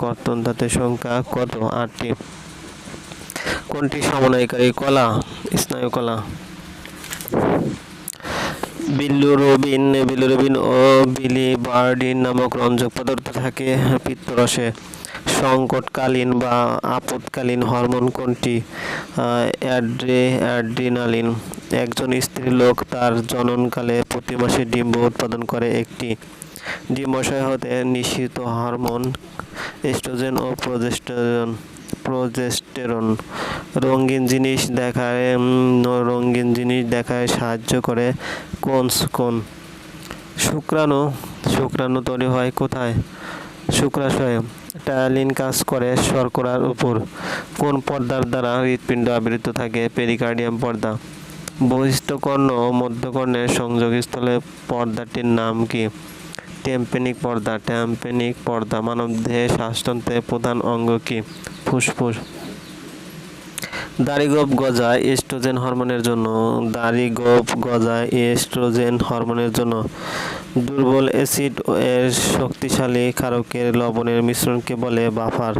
কর্তন ধাতুর সংখ্যা? কত? আটটি। কোনটি সমন্বয়কারী কলা? স্নায়ু কলা। বিলিরুবিন বিলিরুবিন ও বিলিবার্ডিন নামক রঞ্জক পদার্থ থাকে পিত্তরসে। সংকটকালীন বা আপদকালীন হরমোন কোনটি? অ্যাড্রে, অ্যাড্রিনালিন। একজন স্ত্রী লোক তার জননকালে প্রতি মাসে ডিম্ব উৎপাদন করে একটি। ডিম্বাশয় হতে নিঃসৃত হরমোন এস্ট্রোজেন ও প্রোজেস্টেরন, প্রজেস্টেরন রঙিন জিনিস দেখায় রঙিন জিনিস দেখায়, সাহায্য করে। কোন কোন? শুক্রাণু শুক্রাণু তৈরি হয় কোথায়? শুক্রাশয়ে। টায়ালিন কাজ করে শর্করার উপর। কোন পর্দার দ্বারা হৃৎপিণ্ড আবৃত থাকে? পেরিকার্ডিয়াম পর্দা। বহিষ্ঠ কর্ণ ও মধ্যকর্ণের সংযোগস্থলে পর্দাটির নাম কি? টেম্পেনিক পর্দা। টেম্পেনিক পর্দা মানবদেহে শ্বাসতন্ত্রের প্রধান অঙ্গ কি? ফুসফুস। দাড়িগোপ গজায় এস্ট্রোজেন হরমোনের জন্য। দাড়িগোপ গজায় এস্ট্রোজেন হরমোনের জন্য। দুর্বল অ্যাসিড এর শক্তিশালী ক্ষারকের লবণের মিশ্রণকে বলে বাফার।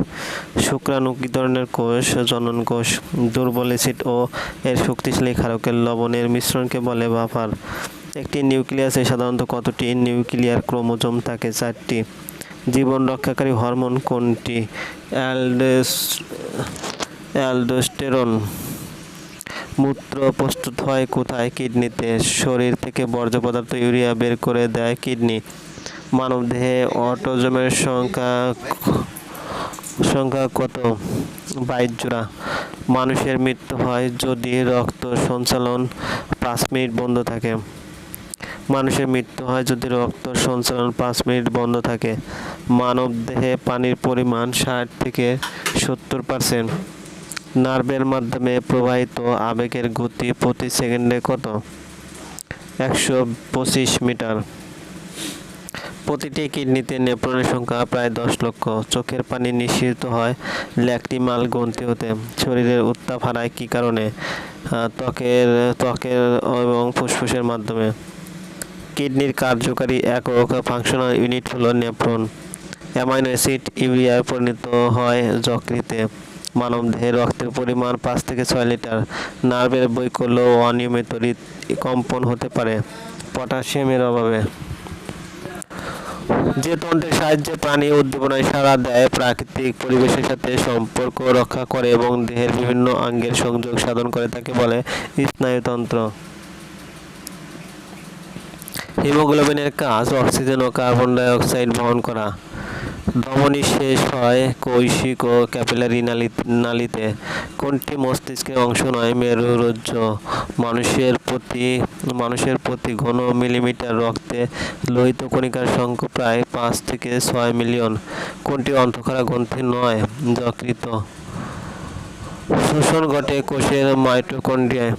শুক্রাণু কি ধরনের কোষ? জনন কোষ। দুর্বল অ্যাসিড ও এর শক্তিশালী ক্ষারকের লবণের মিশ্রণকে বলে বাফার। একটি নিউক্লিয়াসে সাধারণত কতটি নিউক্লিয়ার ক্রোমোজোম থাকে? চারটি। জীবন রক্ষাকারী হরমোন কোনটি? অ্যালডোস অ্যালডোস্টেরন। মূত্র প্রস্তুত হয় কোথায়? কিডনিতে। শরীর থেকে বর্জ্য পদার্থ ইউরিয়া বের করে দেয় কিডনি। মানবদেহে অটোজমের সংখ্যা সংখ্যা কত? বাইশ জোড়া। মানুষের মৃত্যু হয় যদি রক্ত সঞ্চালন পাঁচ মিনিট বন্ধ থাকে। মানুষের মৃত্যু হয় যদি রক্ত সঞ্চালন পাঁচ মিনিট বন্ধ থাকে। মানব দেহে পানির পরিমাণ ষাট থেকে সত্তর পার্সেন্ট নার্ভের মাধ্যমে প্রবাহিত আবেগের গতি প্রতি সেকেন্ডে কত? একশো পঁচিশ মিটার। প্রতিটি কিডনিতে নেপ্রনের সংখ্যা প্রায় দশ লক্ষ। চোখের পানি নিঃসৃত হয় ল্যাক্টিমাল গ্রন্থি হতে। শরীরের উত্তাপ হারায় কী কারণে? ত্বকের ত্বকের এবং ফুসফুসের মাধ্যমে। কিডনির কার্যকারী একক ফাংশনাল ইউনিট হলো নেপ্রন। অ্যামাইনো অ্যাসিড ইউরিয়ায় পরিণত হয় যকৃতে। মানবদেহে রক্তের পরিমাণ পাঁচ থেকে ছয় লিটার। নার্ভের বৈকল্য ও অনিয়মিত কম্পন হতে পারে পটাশিয়ামের অভাবে। যে তন্ত্রের সাহায্যে প্রাণী উদ্দীপনায় সাড়া দেয়, প্রাকৃতিক পরিবেশের সাথে সম্পর্ক রক্ষা করে এবং দেহের বিভিন্ন অঙ্গের সংযোগ সাধন করে, তাকে বলে স্নায়ুতন্ত্র। হিমোগ্লোবিনের কাজ, অক্সিজেন ও কার্বন ডাই অক্সাইড বহন করা। ধমনী শেষ হয় কৈশিক ও ক্যাপিলারি নালী নালীতে। কোনটি মস্তিষ্কের অংশ নয়? মেরুরজ্জ। মানুষের প্রতি মানুষের প্রতি ঘন মিলিমিটার রক্তে লোহিত কণিকার সংখ্যা প্রায় পাঁচ থেকে ছয় মিলিয়ন। কোনটি অন্তঃক্ষরা গ্রন্থি নয়? যকৃত শোষণ ঘটে কোষের মাইটোকন্ড্রিয়ায়।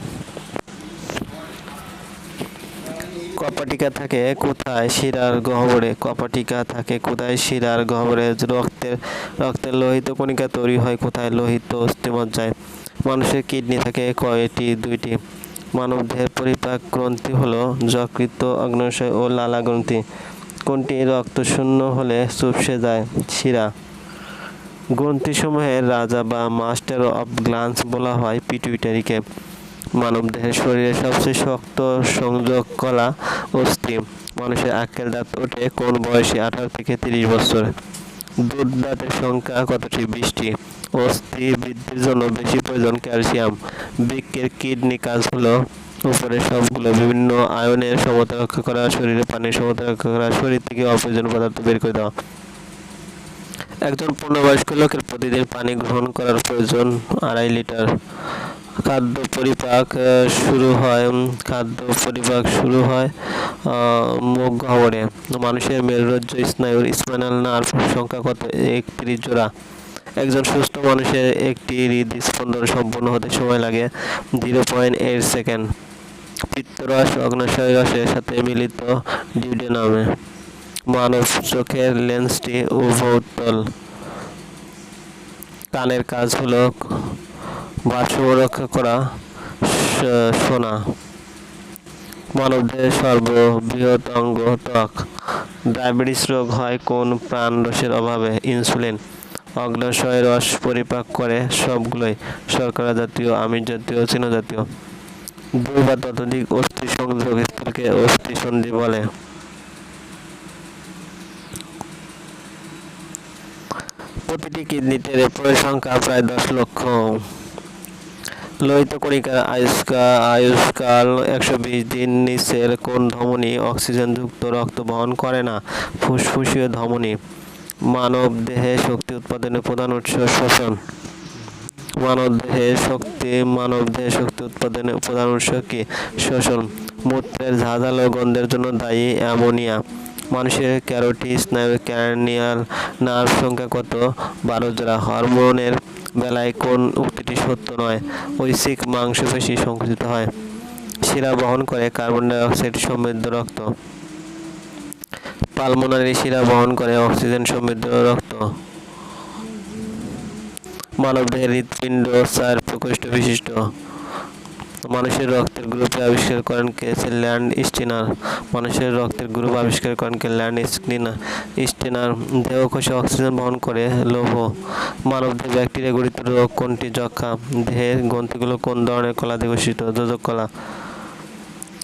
কপাটিকা থাকে, কোথায় শিরার গহ্বরে? কপাটিকা থাকে, কোথায় শিরার গহ্বরে? রক্তের রক্তের লোহিত কণিকা তৈরি হয়, কোথায় লোহিত অস্থিমজ্জায়? মানুষের কিডনি থাকে কয়টি? দুইটি। মানবদেহের পরিপাক গ্রন্থি হলো যকৃত অগ্নাশয় ও লালা গ্রন্থি। কোনটি রক্ত শূন্য হলে চুপসে যায়? শিরা। গ্রন্থিসমূহের রাজা বা মাস্টার অফ গ্লান্স বলা হয় পিটুইটারিকে। মানবদেহের শরীরের সবচেয়ে শক্ত সংযোগ কলা অস্থি মানুষের আক্কেল দাঁত ওঠে কোন বয়সে আঠারো থেকে তিরিশ বছর। দুধ দাঁতের সংখ্যা কতটি? বিশটি অস্থি বৃদ্ধির জন্য বেশি প্রয়োজন ক্যালসিয়াম। বৃক্ষের কিডনি কাজ হলো উপরে সবগুলো বিভিন্ন আয়নের সমতা রক্ষা করা, শরীরে পানির সমতা রক্ষা করা, শরীর থেকে অপ্রয়োজনীয় পদার্থ বের করে দেওয়া। একজন পূর্ণবয়স্ক লোকের প্রতিদিন পানি গ্রহণ করার প্রয়োজন আড়াই লিটার। খাদ্য পরিপাক শুরু হয় খাদ্য পরিপাক শুরু হয় মুখ গহ্বরে মানুষের মেরুরজ্জ, স্নায়ুর স্পাইনাল নার্ভ সংখ্যা কত? একত্রিশ জোড়া। একজন সুস্থ মানুষের একটি হৃদস্পন্দন সম্পূর্ণ হতে সময় লাগে জিরো পয়েন্ট এইট সেকেন্ড পিত্তরস অগ্নাশয় রসের সাথে মিলিত ডিউডেনামে। মানব চোখের লেন্সটি উভৌতল। কানের কাজ হলো ভারসাম্য রক্ষা করা স- শোনা মানবদেহের সর্ববৃহৎ অঙ্গ ত্বক। ডায়াবেটিস রোগ হয় কোন প্রাণরসের অভাবে। ইনসুলিন। অগ্নাশয় রস পরিপাক করে সবগুলোই। শর্করা জাতীয়, আমিষ জাতীয়, চিনি জাতীয়। দুই বা ততোধিক অস্থি সংযোগ স্থলকে অস্থি সন্ধি বলে। প্রতিটি কিডনিতে রেপোর সংখ্যা প্রায় দশ লক্ষ। লোহিত কণিকার আয়ুষ্কা, আয়ুষ্কাল একশো বিশ দিন নিচের কোন ধমনী অক্সিজেনযুক্ত রক্ত বহন করে না, ফুসফুসীয় ধমনী। মানব দেহে শক্তি উৎপাদনের প্রধান উৎস শ্বসন। মানব দেহে শক্তি, মানব দেহে শক্তি উৎপাদনের প্রধান উৎস কি? শ্বসন। মূত্রের ঝাঁঝালো গন্ধের জন্য দায়ী অ্যামোনিয়া। মানুষের ক্যারোটি স্নায়ুর ক্যারনিয়াল নার্ভ সংখ্যা কত? বারো জোড়া। হরমোনের বেলায় কোন উক্তিটি সত্য নয়? ঐশিক মাংসপেশি সংকুচিত হয়। শিরা বহন করে কার্বন ডাইঅক্সাইড সমৃদ্ধ রক্ত। পালমোনারি শিরা বহন করে অক্সিজেন সমৃদ্ধ রক্ত। মানবদেহের হৃৎপিণ্ড, সার প্রকোষ্ঠ বিশিষ্ট। মানুষের রক্তের গ্রুপে আবিষ্কার করেন কে? ল্যান্ড স্টিনার। মানুষের রক্তের গ্রুপ আবিষ্কার করেন কে? ল্যান্ড স্টিনার স্টিনার। দেহকোষে অক্সিজেন বহন করে লৌহ। মানবদেহে ব্যাকটেরিয়া গঠিত রোগ কোনটি? যক্ষা দেহের গ্রন্থিগুলো কোন ধরনের কলা দিয়ে গঠিত? যোজক কলা।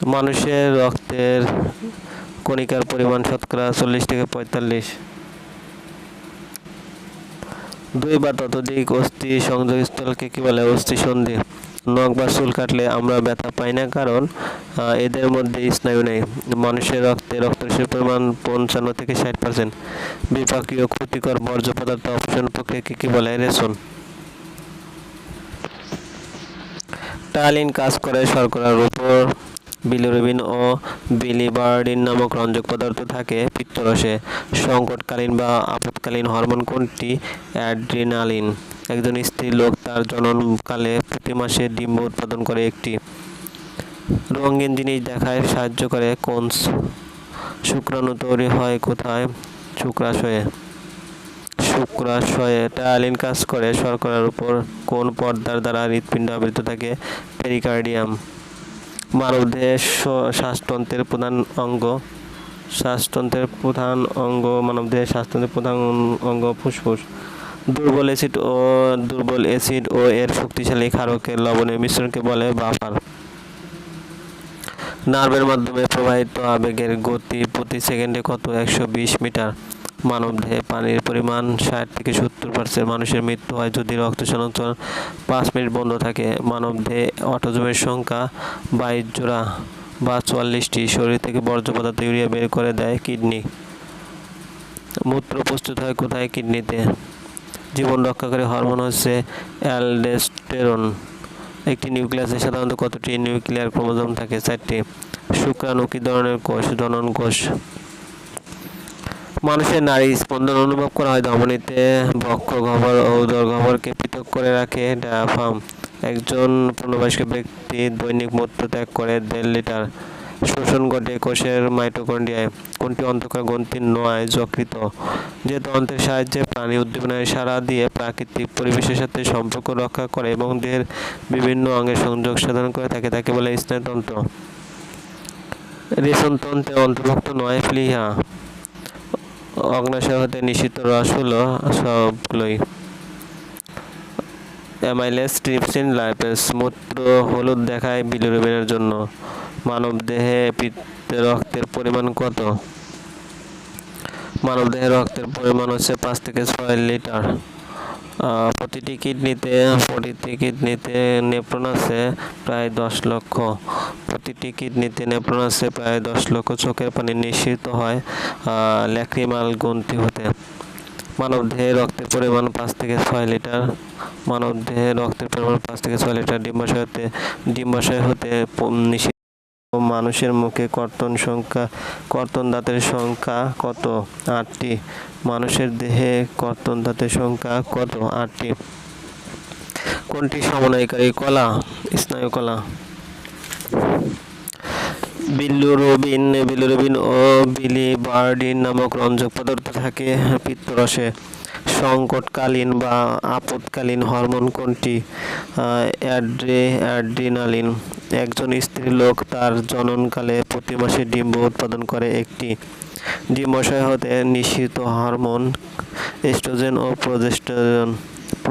মানুষের রক্তের কণিকার পরিমাণ শতকরা চল্লিশ থেকে পঁয়তাল্লিশ। দুই বা ততোধিক অস্থি সংযোগস্থলকে কি বলে? অস্থি সন্ধি। নখ বা চুল কাটলে আমরা ব্যথা পাই না, কারণ এদের মধ্যে স্নায়ু নেই। মানুষের রক্তে রক্তরসের পরিমাণ পঞ্চান্ন থেকে ষাট পার্সেন্ট বিপাকীয় ক্ষতিকর বর্জ্য পদার্থ অপসারণ প্রক্রিয়াকে কি বলে রেশন টালিন কাজ করে শর্করার উপর। বিলিরুবিন ও বিলিবার্ডিন নামক রঞ্জক পদার্থ থাকে পিত্তরসে। সংকটকালীন বা আপৎকালীন হরমোন কোনটি? অ্যাড্রিনালিন। একজন স্ত্রী লোক তার জননকালে প্রতি মাসে ডিম্ব উৎপাদন করে একটি রঙিন জিনিস দেখায়, সাহায্য করে। কোন শুক্রাণু তৈরি হয় কোথায়? শুক্রাশয়ে। শুক্রাশয়ে টায়ালিন কাজ করে শর্করার উপর। কোন পর্দার দ্বারা হৃৎপিণ্ড আবৃত থাকে? পেরিকার্ডিয়াম। মানবদেহের শ- শ্বাসতন্ত্রের প্রধান অঙ্গ। শ্বাসতন্ত্রের প্রধান অঙ্গ মানবদেহের শ্বাসতন্ত্রের প্রধান অঙ্গ ফুসফুস। দুর্বল অ্যাসিড ও দুর্বল অ্যাসিড ও এর শক্তিশালী ক্ষারকের লবণের মিশ্রণকে বলে বাফার। নার্ভের মাধ্যমে প্রবাহিত আবেগের গতি প্রতি সেকেন্ডে কত? একশো বিশ মিটার। মানবদেহে পানির পরিমাণ ষাট থেকে সত্তর পার্সেন্ট মানুষের মৃত্যু হয় যদি রক্ত চলাচল পাঁচ মিনিট বন্ধ থাকে। মানবদেহে অটোজমের সংখ্যা বাইশ জোড়া বা চুয়াল্লিশটি শরীর থেকে বর্জ্য পদার্থ ইউরিয়া বের করে দেয় কিডনি। মূত্র প্রস্তুত হয় কোথায়? কিডনিতে। জীবন রক্ষাকারী হরমোন হচ্ছে অ্যালডোস্টেরন। একটি নিউক্লিয়াসে সাধারণত কতটি নিউক্লিয়ার ক্রোমোজোম থাকে? চারটি। শুক্রাণু কি ধরনের কোষ? জনন কোষ। মানুষের নারী স্পন্দন অনুভব করা হয় ধমনীতে, বক্ষ গহ্বর ও উদর গহ্বরকে পৃথক করে রাখে ডায়াফ্রাম। একজন পূর্ণবয়স্ক ব্যক্তি দৈনিক মূত্র ত্যাগ করে দেড় লিটার। শোষণ ঘটে, কোষের মাইটোকন্ড্রিয়ায় কোনটি অন্ধকার গ্রন্থি নয় যকৃত? যে তন্ত্রের সাহায্যে প্রাণী উদ্দীপনায় সাড়া দিয়ে প্রাকৃতিক পরিবেশের সাথে সম্পর্ক রক্ষা করে এবং দেহের বিভিন্ন অঙ্গের সংযোগ সাধন করে থাকে, তাকে বলে স্নায়ুতন্ত্র রেশনতন্ত্রের অন্তর্ভুক্ত নয়, ফ্লিহা। অগ্নাশয় হতে নিষিদ্ধ রস হলো সবগুলোই। অ্যামাইলেস ট্রিপসিন লাইপেস মূত্র হলুদ দেখায় বিলিরুবিনের জন্য। মানব দেহে পিত্তে রক্তের পরিমাণ কত? মানব দেহে রক্তের পরিমাণ হচ্ছে পাঁচ থেকে ছয় লিটার। প্রতিটি কিডনিতে প্রতিটি কিডনিতে নেপ্রন আছে প্রায় দশ লক্ষ। প্রতিটি কিডনিতে নেপ্রন আছে প্রায় দশ লক্ষ চোখের পানি নিঃসৃত হয়। ল্যাক্রিমাল গ্রন্থি হতে। মানব দেহে রক্তের পরিমাণ পাঁচ থেকে ছয় লিটার। মানব দেহে রক্তের পরিমাণ পাঁচ থেকে ছয় লিটার ডিম্বাশয় হতে ডিম্বাশয় হতে নিষিদ্ধ। মানুষের মুখে কর্তন সংখ্যা কর্তন দাঁতের সংখ্যা কত? আটটি। মানুষের দেহে কর্তন দাঁতের সংখ্যা কত? আটটি। কোনটি সমন্বয়কারী কলা? স্নায়ু কলা। বিলিরুবিন বিলিরুবিন ও বিলিবার্ডিন নামক রঞ্জক পদার্থ থাকে পিত্তরসে। সংকটকালীন বা আপদকালীন হরমোন কোনটি? অ্যাড্রে, অ্যাড্রিনালিন। একজন স্ত্রী লোক তার জননকালে প্রতি মাসে ডিম্ব উৎপাদন করে একটি। ডিম্বাশয় হতে নিঃসৃত হরমোন, এস্ট্রোজেন ও প্রজেস্টেরন।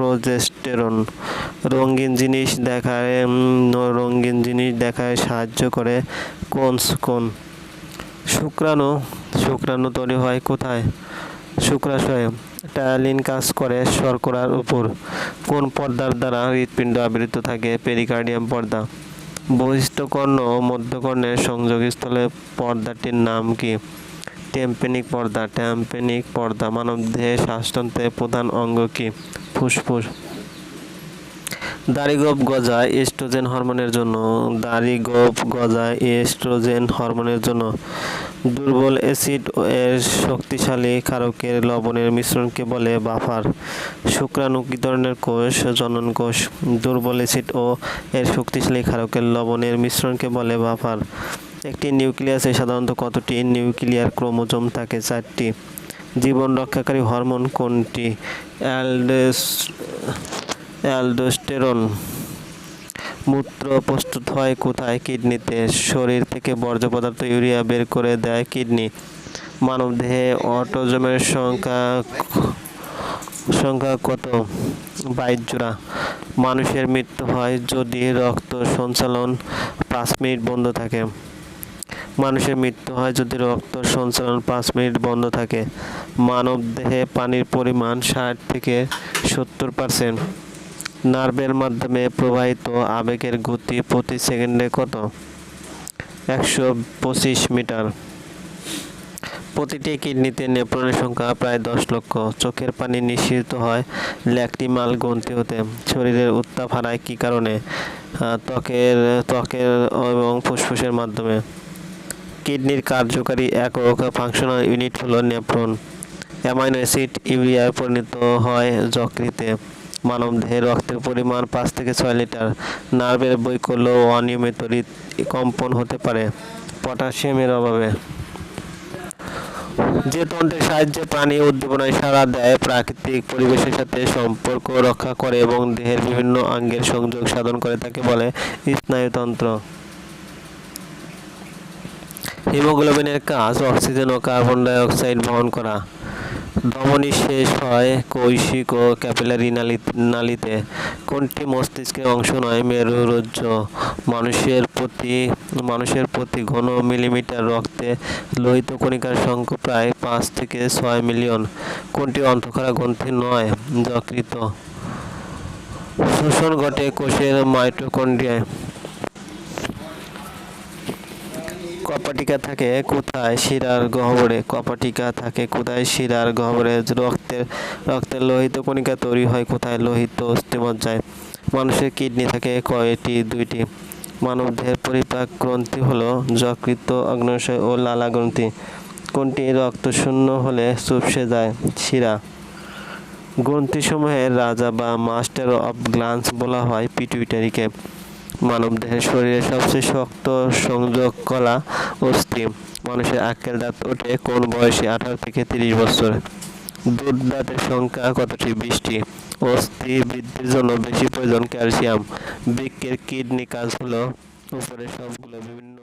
প্রজেস্টেরন। রঙিন জিনিস দেখায় রঙিন জিনিস দেখায়, সাহায্য করে। কোন কোন? শুক্রাণু। শুক্রাণু তৈরি হয় কোথায়? শুক্রাশয়ে টায়ালিন কাজ করে শর্করার উপর। কোন পর্দার দ্বারা হৃৎপিণ্ড আবৃত থাকে? পেরিকার্ডিয়াম পর্দা। বহিষ্ঠকর্ণ ও মধ্যকর্ণের সংযোগস্থলে পর্দাটির নাম কি? টেম্পেনিক পর্দা। টেম্পেনিক পর্দা মানবদেহে শ্বাসতন্ত্রের প্রধান অঙ্গ কি? ফুসফুস। দাড়িগোপ গজায় এস্ট্রোজেন হরমোনের জন্য। দাড়িগোপ গজায় এস্ট্রোজেন হরমোনের জন্য। দুর্বল অ্যাসিড এর শক্তিশালী ক্ষারকের লবণের মিশ্রণকে বলে বাফার। শুক্রাণু কি ধরনের কোষ? জনন কোষ। দুর্বল অ্যাসিড ও এর শক্তিশালী ক্ষারকের লবণের মিশ্রণকে বলে বাফার। একটি নিউক্লিয়াসে সাধারণত কতটি নিউক্লিয়ার ক্রোমোজোম থাকে? চারটি। জীবন রক্ষাকারী হরমোন কোনটি? অ্যালডোস অ্যালডোস্টেরন। মূত্র প্রস্তুত হয় কোথায়? কিডনিতে। শরীর থেকে বর্জ্য পদার্থ ইউরিয়া বের করে দেয় কিডনি। মানবদেহে অটোজমের সংখ্যা সংখ্যা কত? বাইশ জোড়া। মানুষের মৃত্যু হয় যদি রক্ত সঞ্চালন পাঁচ মিনিট বন্ধ থাকে। মানুষের মৃত্যু হয় যদি রক্ত সঞ্চালন পাঁচ মিনিট বন্ধ থাকে। মানব দেহে পানির পরিমাণ ষাট থেকে সত্তর পার্সেন্ট নার্ভের মাধ্যমে প্রবাহিত আবেগের গতি প্রতি সেকেন্ডে কত? একশো পঁচিশ মিটার। প্রতিটি কিডনিতে নেপ্রনের সংখ্যা প্রায় দশ লক্ষ। চোখের পানি নিঃসৃত হয় ল্যাক্রিমাল গ্রন্থি হতে। শরীরের উত্তাপ হারায় কী কারণে? ত্বকের ত্বকের এবং ফুসফুসের মাধ্যমে। কিডনির কার্যকারী একক ফাংশনাল ইউনিট হলো নেপ্রন। অ্যামাইনো অ্যাসিড ইউরিয়ায় পরিণত হয় যকৃতে। মানবদেহে রক্তের পরিমাণ পাঁচ থেকে ছয় লিটার। নার্ভের বৈকল্য ও অনিয়মিত কম্পন হতে পারে পটাশিয়ামের অভাবে। যে তন্ত্রের সাহায্যে প্রাণী উদ্দীপনায় সাড়া দেয়, প্রাকৃতিক পরিবেশের সাথে সম্পর্ক রক্ষা করে এবং দেহের বিভিন্ন অঙ্গের সংযোগ সাধন করে, তাকে বলে স্নায়ুতন্ত্র। হিমোগ্লোবিনের কাজ, অক্সিজেন ও কার্বন ডাই অক্সাইড বহন করা। ধমনী শেষ হয় কৈশিক ও ক্যাপিলারি নালী, নালীতে। কোনটি মস্তিষ্কের অংশ নয়? মেরুরজ্জ মানুষের প্রতি মানুষের প্রতি ঘন মিলিমিটার রক্তে লোহিত কণিকার সংখ্যা প্রায় পাঁচ থেকে ছয় মিলিয়ন। কোনটি অন্তঃক্ষরা গ্রন্থি নয়? যকৃত শোষণ ঘটে কোষের মাইটোকন্ড্রিয়ায়। কপাটিকা থাকে কোথায় শিরার গহ্বরে? কপাটিকা থাকে কোথায় শিরার গহ্বরে? রক্তের রক্তের লোহিত কণিকা তৈরি হয় কোথায়? লোহিত অস্থিমজ্জায়। মানুষের কিডনি থাকে কয়টি? দুইটি। মানবদেহের পরিপাক গ্রন্থি হলো যকৃত অগ্নাশয় ও লালা গ্রন্থি। কোনটি রক্ত শূন্য হলে চুপসে যায়? শিরা। গ্রন্থিসমূহের রাজা বা মাস্টার অফ গ্লান্স বলা হয় পিটুইটারিকে। মানবদেহের শরীরের সবচেয়ে শক্ত সংযোগ কলা অস্থি মানুষের আক্কেল দাঁত ওঠে কোন বয়সে আঠারো থেকে তিরিশ বছর। দুধ দাঁতের সংখ্যা কতটি? বৃষ্টি অস্থি বৃদ্ধির জন্য বেশি প্রয়োজন ক্যালসিয়াম। বৃক্ষের কিডনি কাজ হলো উপরে সবগুলো বিভিন্ন